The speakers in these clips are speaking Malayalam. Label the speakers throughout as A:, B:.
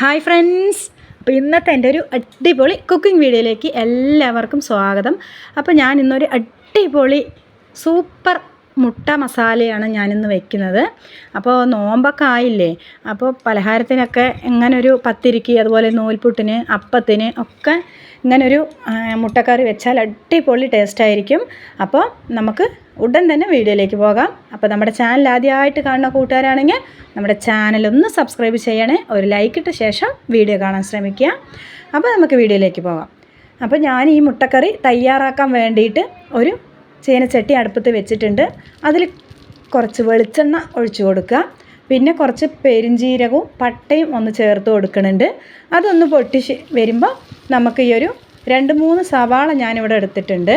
A: ഹായ് ഫ്രണ്ട്സ് അപ്പോൾ ഇന്നത്തെ എന്റെ ഒരു അടിപൊളി കുക്കിംഗ് വീഡിയോയിലേക്ക് എല്ലാവർക്കും സ്വാഗതം. അപ്പോൾ ഞാൻ ഇന്നൊരു അടിപൊളി സൂപ്പർ മുട്ട മസാലയാണ് ഞാനിന്ന് വെക്കുന്നത്. അപ്പോൾ നോമ്പൊക്കെ ആയില്ലേ? അപ്പോൾ പലഹാരത്തിനൊക്കെ ഇങ്ങനെ ഒരു പത്തിരിക്ക് അതുപോലെ നൂൽപുട്ടിന് അപ്പത്തിന് ഒക്കെ ഇങ്ങനൊരു മുട്ടക്കറി വെച്ചാൽ അടിപൊളി ടേസ്റ്റായിരിക്കും അപ്പോൾ നമുക്ക് ഉടൻ തന്നെ വീഡിയോയിലേക്ക് പോകാം. അപ്പോൾ നമ്മുടെ ചാനൽ ആദ്യമായിട്ട് കാണുന്ന കൂട്ടുകാരാണെങ്കിൽ നമ്മുടെ ചാനൽ ഒന്ന് സബ്സ്ക്രൈബ് ചെയ്യണേ. ഒരു ലൈക്ക് ഇട്ട ശേഷം വീഡിയോ കാണാൻ ശ്രമിക്കുക. അപ്പോൾ നമുക്ക് വീഡിയോയിലേക്ക് പോകാം. അപ്പോൾ ഞാൻ ഈ മുട്ടക്കറി തയ്യാറാക്കാൻ വേണ്ടിയിട്ട് ഒരു ചീനച്ചട്ടി അടുപ്പത്ത് വെച്ചിട്ടുണ്ട്. അതിൽ കുറച്ച് വെളിച്ചെണ്ണ ഒഴിച്ചു കൊടുക്കുക. പിന്നെ കുറച്ച് പെരിഞ്ജീരകവും പട്ടയും ഒന്ന് ചേർത്ത് കൊടുക്കുന്നുണ്ട്. അതൊന്ന് പൊട്ടി വരുമ്പോൾ നമുക്ക് ഈ ഒരു രണ്ട് മൂന്ന് സവാള ഞാനിവിടെ എടുത്തിട്ടുണ്ട്.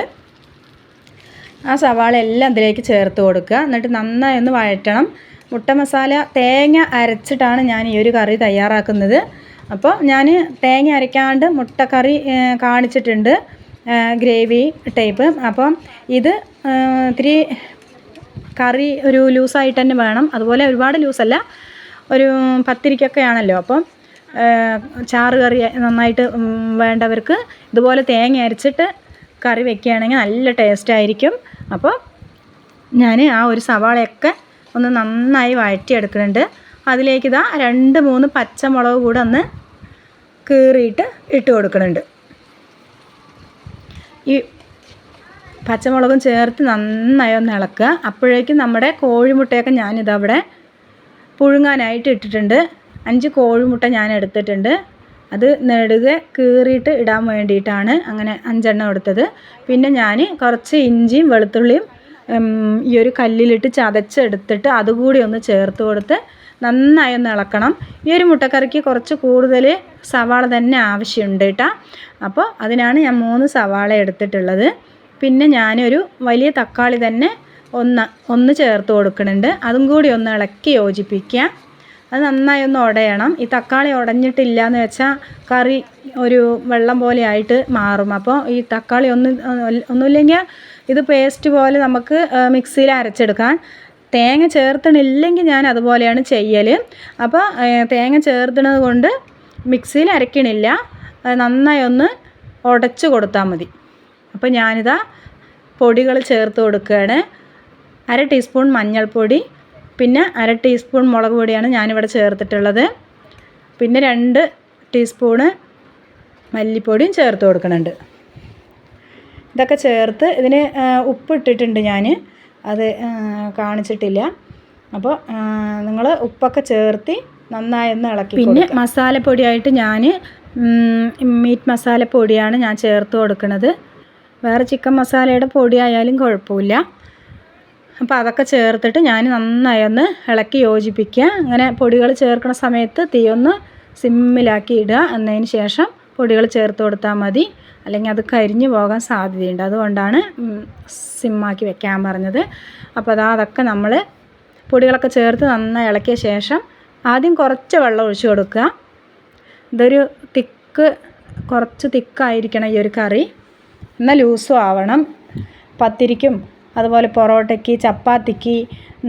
A: ആ സവാള എല്ലാം ഇതിലേക്ക് ചേർത്ത് കൊടുക്കുക. എന്നിട്ട് നന്നായി ഒന്ന് വഴറ്റണം. മുട്ട മസാല തേങ്ങ അരച്ചിട്ടാണ് ഞാൻ ഈ ഒരു കറി തയ്യാറാക്കുന്നത്. അപ്പോൾ ഞാൻ തേങ്ങ അരയ്ക്കാണ്ട് മുട്ടക്കറി കാണിച്ചിട്ടുണ്ട്. Gravy type. അപ്പം ഇത് ഇത്തിരി കറി ഒരു ലൂസായിട്ട് തന്നെ വേണം. അതുപോലെ ഒരുപാട് ലൂസല്ല. ഒരു പത്തിരിക്കൊക്കെ ആണല്ലോ. അപ്പം ചാറ് കറി നന്നായിട്ട് വേണ്ടവർക്ക് ഇതുപോലെ തേങ്ങ അരച്ചിട്ട് കറി വെക്കുകയാണെങ്കിൽ നല്ല ടേസ്റ്റ് ആയിരിക്കും. അപ്പോൾ ഞാൻ ആ ഒരു സവാളയൊക്കെ ഒന്ന് നന്നായി വഴറ്റിയെടുക്കുന്നുണ്ട്. അതിലേക്ക് ഇതാ രണ്ട് മൂന്ന് പച്ചമുളക് കൂടെ ഒന്ന് കീറിയിട്ട് ഇട്ട് കൊടുക്കുന്നുണ്ട്. ഈ പച്ചമുളകും ചേർത്ത് നന്നായി ഒന്ന് ഇളക്കുക. അപ്പോഴേക്കും നമ്മുടെ കോഴിമുട്ടയൊക്കെ ഞാനിതവിടെ പുഴുങ്ങാനായിട്ട് ഇട്ടിട്ടുണ്ട്. അഞ്ച് കോഴിമുട്ട ഞാൻ എടുത്തിട്ടുണ്ട്. അത് നെടുകെ കീറിയിട്ട് ഇടാൻ വേണ്ടിയിട്ടാണ് അങ്ങനെ അഞ്ചെണ്ണം എടുത്തത്. പിന്നെ ഞാൻ കുറച്ച് ഇഞ്ചിയും വെളുത്തുള്ളിയും ഈ ഒരു കല്ലിലിട്ട് ചതച്ചെടുത്തിട്ട് അതുകൂടി ഒന്ന് ചേർത്ത് കൊടുത്ത് നന്നായി ഒന്ന് ഇളക്കണം. ഈ ഒരു മുട്ടക്കറിക്ക് കുറച്ച് കൂടുതൽ സവാള തന്നെ ആവശ്യമുണ്ട് കേട്ടോ. അപ്പോൾ അതിനാണ് ഞാൻ മൂന്ന് സവാള എടുത്തിട്ടുള്ളത്. പിന്നെ ഞാനൊരു വലിയ തക്കാളി തന്നെ ഒന്ന് ഒന്ന് ചേർത്ത് കൊടുക്കുന്നുണ്ട്. അതും കൂടി ഒന്ന് ഇളക്കി യോജിപ്പിക്കുക അത് നന്നായി ഒന്ന് ഉടയണം ഈ തക്കാളി ഉടഞ്ഞിട്ടില്ല എന്ന് വെച്ചാൽ കറി ഒരു വെള്ളം പോലെ ആയിട്ട് മാറും. അപ്പോൾ ഈ തക്കാളി ഒന്ന് ഒന്നുമില്ലെങ്കിൽ ഇത് പേസ്റ്റ് പോലെ നമുക്ക് മിക്സിയിൽ അരച്ചെടുക്കാൻ തേങ്ങ ചേർത്തണില്ലെങ്കിൽ ഞാൻ അതുപോലെയാണ് ചെയ്യൽ അപ്പോൾ തേങ്ങ ചേർത്തണത് കൊണ്ട് മിക്സിയിൽ അരക്കണില്ല. നന്നായി ഒന്ന് ഉടച്ച് കൊടുത്താൽ മതി. അപ്പോൾ ഞാനിതാ പൊടികൾ ചേർത്ത് കൊടുക്കുകയാണ് അര ടീസ്പൂൺ മഞ്ഞൾപ്പൊടി പിന്നെ അര ടീസ്പൂൺ മുളക് പൊടിയാണ് ഞാനിവിടെ ചേർത്തിട്ടുള്ളത്. പിന്നെ രണ്ട് ടീസ്പൂണ് മല്ലിപ്പൊടിയും ചേർത്ത് കൊടുക്കുന്നുണ്ട്. ഇതൊക്കെ ചേർത്ത് ഇതിന് ഉപ്പ് ഇട്ടിട്ടുണ്ട് ഞാൻ അത് കാണിച്ചിട്ടില്ല. അപ്പോൾ നിങ്ങൾ ഉപ്പൊക്കെ ചേർത്തി നന്നായി ഒന്ന് ഇളക്കി പിന്നെ മസാലപ്പൊടിയായിട്ട് ഞാൻ മീറ്റ് മസാലപ്പൊടിയാണ് ഞാൻ ചേർത്ത് കൊടുക്കുന്നത് വേറെ ചിക്കൻ മസാലയുടെ പൊടിയായാലും കുഴപ്പമില്ല. അപ്പോൾ അതൊക്കെ ചേർത്തിട്ട് ഞാൻ നന്നായി ഒന്ന് ഇളക്കി യോജിപ്പിക്കുക. അങ്ങനെ പൊടികൾ ചേർക്കുന്ന സമയത്ത് തീ ഒന്ന് സിമ്മിലാക്കി ഇടുക. എന്നതിന് ശേഷം പൊടികൾ ചേർത്ത് കൊടുത്താൽ മതി. അല്ലെങ്കിൽ അത് കരിഞ്ഞു പോകാൻ സാധ്യതയുണ്ട്. അതുകൊണ്ടാണ് സിമ്മാക്കി വെക്കാൻ പറഞ്ഞത്. അപ്പോൾ അതാ അതൊക്കെ നമ്മൾ പൊടികളൊക്കെ ചേർത്ത് നന്നായി ഇളക്കിയ ശേഷം ആദ്യം കുറച്ച് വെള്ളം ഒഴിച്ചു കൊടുക്കുക. ഇതൊരു തിക്ക് കുറച്ച് തിക്കായിരിക്കണം ഈ ഒരു കറി. എന്നാൽ ലൂസും ആവണം. പത്തിരിക്കും അതുപോലെ പൊറോട്ടയ്ക്ക് ചപ്പാത്തിക്ക്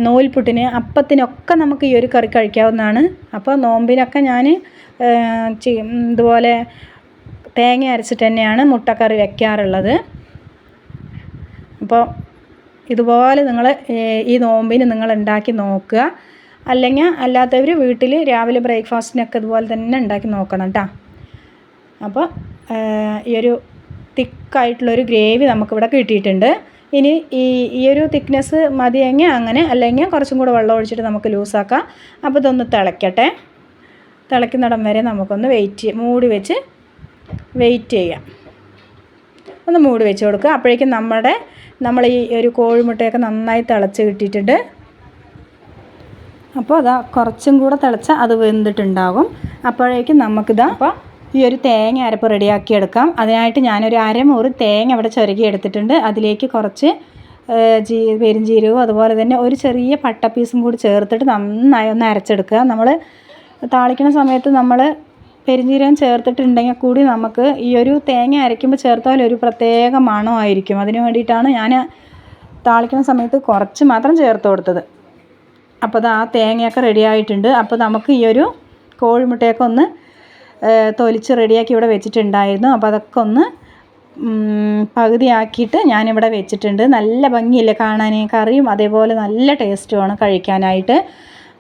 A: നൂൽപുട്ടിന് അപ്പത്തിനൊക്കെ നമുക്ക് ഈ ഒരു കറി കഴിക്കാവുന്നതാണ്. അപ്പോൾ നോമ്പിനൊക്കെ ഞാൻ ഇതുപോലെ തേങ്ങ അരച്ചിട്ട് തന്നെയാണ് മുട്ടക്കറി വയ്ക്കാറുള്ളത് അപ്പോൾ ഇതുപോലെ നിങ്ങൾ ഈ നോമ്പിന് നിങ്ങൾ ഉണ്ടാക്കി നോക്കുക. അല്ലെങ്കിൽ അല്ലാത്തവർ വീട്ടിൽ രാവിലെ ബ്രേക്ക്ഫാസ്റ്റിനൊക്കെ ഇതുപോലെ തന്നെ ഉണ്ടാക്കി നോക്കണം കേട്ടോ അപ്പോൾ ഈ ഒരു തിക്കായിട്ടുള്ളൊരു ഗ്രേവി നമുക്കിവിടെ കിട്ടിയിട്ടുണ്ട്. ഇനി ഈ ഈ ഒരു തിക്നെസ് മതിയെങ്കിൽ അങ്ങനെ അല്ലെങ്കിൽ കുറച്ചും കൂടെ വെള്ളം ഒഴിച്ചിട്ട് നമുക്ക് ലൂസാക്കാം അപ്പോൾ ഇതൊന്ന് തിളയ്ക്കട്ടെ തിളയ്ക്കുന്നിടം വരെ നമുക്കൊന്ന് വെയിറ്റ് മൂടി വെച്ച് വെയിറ്റ് ചെയ്യാം. ഒന്ന് മൂടി വെച്ച് കൊടുക്കുക. അപ്പോഴേക്കും നമ്മുടെ നമ്മൾ ഈ ഒരു കോഴിമുട്ടയൊക്കെ നന്നായി തിളച്ച് കിട്ടിയിട്ടുണ്ട്. അപ്പോൾ അതാ കുറച്ചും കൂടെ തിളച്ചാൽ അത് വെന്തിട്ടുണ്ടാകും. അപ്പോഴേക്കും നമുക്കിതാ അപ്പോൾ ഈ ഒരു തേങ്ങ അരപ്പ് റെഡിയാക്കി എടുക്കാം. അതിനായിട്ട് ഞാനൊരു അരമുറി തേങ്ങ അവിടെ ചുരകി എടുത്തിട്ടുണ്ട്. അതിലേക്ക് കുറച്ച് ജീ പെരുംജീരകവും അതുപോലെ തന്നെ ഒരു ചെറിയ പട്ട പീസും കൂടി ചേർത്തിട്ട് നന്നായി ഒന്ന് അരച്ചെടുക്കുക. നമ്മൾ താളിക്കുന്ന സമയത്ത് നമ്മൾ പെരുംജീരകം ചേർത്തിട്ടുണ്ടെങ്കിൽ കൂടി നമുക്ക് ഈ ഒരു തേങ്ങ അരയ്ക്കുമ്പോൾ ചേർത്താൽ ഒരു പ്രത്യേക മണമായിരിക്കും. അതിന് വേണ്ടിയിട്ടാണ് ഞാൻ താളിക്കുന്ന സമയത്ത് കുറച്ച് മാത്രം ചേർത്ത് കൊടുത്തത്. അപ്പോൾ അത് ആ തേങ്ങയൊക്കെ റെഡിയായിട്ടുണ്ട്. അപ്പോൾ നമുക്ക് ഈ ഒരു കോഴിമുട്ടയൊക്കെ ഒന്ന് തൊലിച്ച് റെഡിയാക്കി ഇവിടെ വെച്ചിട്ടുണ്ടായിരുന്നു. അപ്പോൾ അതൊക്കെ ഒന്ന് പകുതിയാക്കിയിട്ട് ഞാനിവിടെ വെച്ചിട്ടുണ്ട്. നല്ല ഭംഗിയില്ലേ കാണാൻ കറിയും അതേപോലെ നല്ല ടേസ്റ്റുമാണ് കഴിക്കാനായിട്ട്.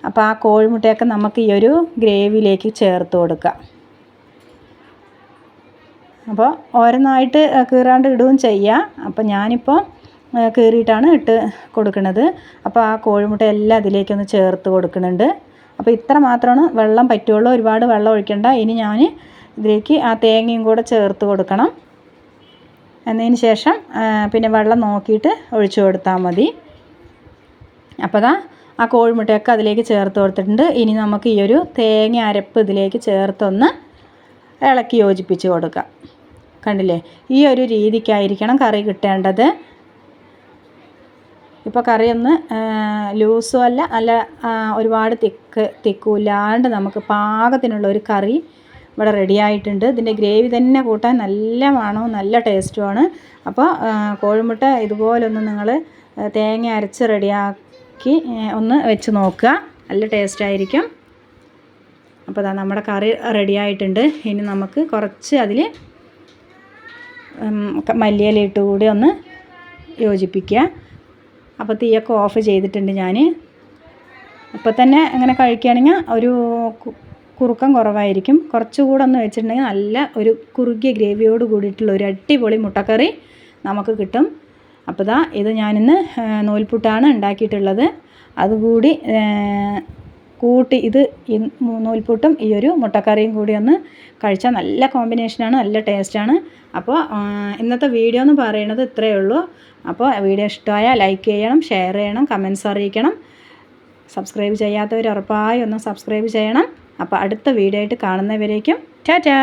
A: അപ്പോൾ ആ കോഴിമുട്ടയൊക്കെ നമുക്ക് ഈ ഒരു ഗ്രേവിയിലേക്ക് ചേർത്ത് കൊടുക്കാം. അപ്പോൾ ഓരോന്നായിട്ട് കീറാണ്ട് ഇടുകയും ചെയ്യാം. അപ്പോൾ ഞാനിപ്പോൾ കീറിയിട്ടാണ് ഇട്ട് കൊടുക്കുന്നത് അപ്പോൾ ആ കോഴിമുട്ട എല്ലാം അതിലേക്കൊന്ന് ചേർത്ത് കൊടുക്കുന്നുണ്ട്. അപ്പോൾ ഇത്ര മാത്രമാണ് വെള്ളം പറ്റുള്ളൂ ഒരുപാട് വെള്ളം ഒഴിക്കേണ്ട. ഇനി ഞാൻ ഇതിലേക്ക് ആ തേങ്ങയും കൂടെ ചേർത്ത് കൊടുക്കണം. എന്നതിന് ശേഷം പിന്നെ വെള്ളം നോക്കിയിട്ട് ഒഴിച്ചു കൊടുത്താൽ മതി. അപ്പോൾ ദാ ആ കോഴിമുട്ടയൊക്കെ അതിലേക്ക് ചേർത്ത് കൊടുത്തിട്ടുണ്ട്. ഇനി നമുക്ക് ഈ ഒരു തേങ്ങ അരപ്പ് ഇതിലേക്ക് ചേർത്തൊന്ന് ഇളക്കി യോജിപ്പിച്ച് കൊടുക്കാം. കണ്ടില്ലേ? ഈ ഒരു രീതിക്കായിരിക്കണം കറി കിട്ടേണ്ടത്. ഇപ്പോൾ കറി ഒന്ന് ലൂസും അല്ല അല്ല ഒരുപാട് തിക്ക് തിക്കുമില്ലാണ്ട് നമുക്ക് പാകത്തിനുള്ള ഒരു കറി ഇവിടെ റെഡി ആയിട്ടുണ്ട്. ഇതിന്റെ ഗ്രേവി തന്നെ കൂട്ടാൻ നല്ല മണവും നല്ല ടേസ്റ്റുമാണ് അപ്പോൾ കോഴിമുട്ട ഇതുപോലൊന്ന് നിങ്ങൾ തേങ്ങ അരച്ച് റെഡിയാക്കി ഒന്ന് വെച്ച് നോക്കുക. നല്ല ടേസ്റ്റായിരിക്കും അപ്പോൾ അതാ നമ്മുടെ കറി റെഡി ആയിട്ടുണ്ട്. ഇനി നമുക്ക് കുറച്ച് അതിൽ മല്ലിയില ഇട്ട് കൂടി ഒന്ന് യോജിപ്പിക്കുക. അപ്പോൾ തീയൊക്കെ ഓഫ് ചെയ്തിട്ടുണ്ട് ഞാൻ അപ്പോൾ തന്നെ അങ്ങനെ കഴിക്കുകയാണെങ്കിൽ ഒരു കുറുക്കം കുറവായിരിക്കും. കുറച്ചുകൂടെ ഒന്ന് വെച്ചിട്ടുണ്ടെങ്കിൽ നല്ല ഒരു കുറുകിയ ഗ്രേവിയോട് കൂടിയിട്ടുള്ള ഒരു അടിപൊളി മുട്ടക്കറി നമുക്ക് കിട്ടും. അപ്പോൾ ദാ ഇത് ഞാനിന്ന് നൂൽപുട്ടാണ് ഉണ്ടാക്കിയിട്ടുള്ളത്. അതുകൂടി കൂട്ടി ഇത് ഈ നൂൽപുട്ടും ഈ ഒരു മുട്ടക്കറിയും കൂടി ഒന്ന് കഴിച്ചാൽ നല്ല കോമ്പിനേഷനാണ് നല്ല ടേസ്റ്റാണ് അപ്പോൾ ഇന്നത്തെ വീഡിയോ എന്ന് പറയുന്നത് ഇത്രയേ ഉള്ളൂ. അപ്പോൾ വീഡിയോ ഇഷ്ടമായാൽ ലൈക്ക് ചെയ്യണം ഷെയർ ചെയ്യണം കമൻസ് അറിയിക്കണം. സബ്സ്ക്രൈബ് ചെയ്യാത്തവർ ഉറപ്പായി ഒന്ന് സബ്സ്ക്രൈബ് ചെയ്യണം. അപ്പോൾ അടുത്ത വീഡിയോ ആയിട്ട് കാണുന്നവരേക്കും. ടാറ്റാ!